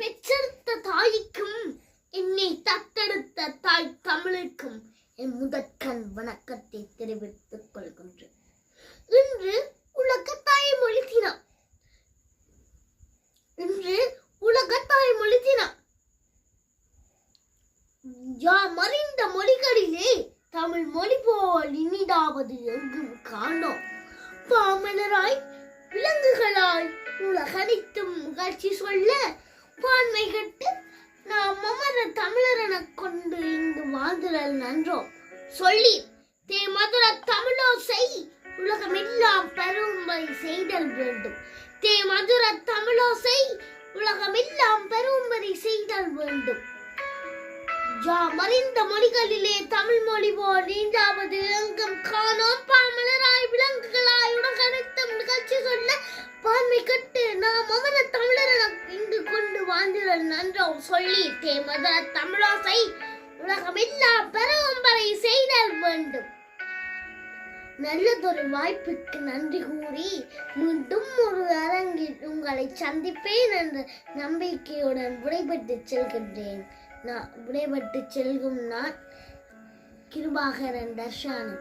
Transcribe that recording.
பெற்றெடுத்த தாய்க்கும் என்னை தத்தெடுத்த தாய் தமிழுக்கும் என் முதற்கண் வணக்கத்தை தெரிவித்துக் கொள்கின்றேன். இன்று உலக தாய்மொழி தினம் இன்று உலக தாய்மொழி தினம் யாம் அறிந்த மொழிகளிலே தமிழ் மொழி போல் இனிதாவது எங்கும் காணோம். பாமலராய் விலங்குகளால் உலகனைத்தும் முகழ்ச்சி சொல்ல பான்மை கட்டு நாம் மமத தமிழரென கொண்டு இங்கு வாழ்ந்துடல் நன்றோம். சொல்லி தே மதுர உலகம் உலகமெல்லாம் பெருமை செய்தல் வேண்டும். தே மதுர உலகம் உலகமெல்லாம் பெரும்படி செய்தல் வேண்டும். ஜா அறிந்த மொழிகளிலே தமிழ் மொழி போல் நீண்டாவது நன்றும் சொல்லி நன்றோம் சொல்லி தேமத தமிழோசை உலகமெல்லாம் பெரும்பறை செய்தல் வேண்டும். நல்லதொரு வாய்ப்புக்கு நன்றி கூறி மீண்டும் ஒரு அரங்கில் உங்களை சந்திப்பேன் என்ற நம்பிக்கையுடன் விடைபெற்று செல்கின்றேன். நான் விடைபெற்று செல்கும் நான் கிருபாகரன் தர்ஷானன்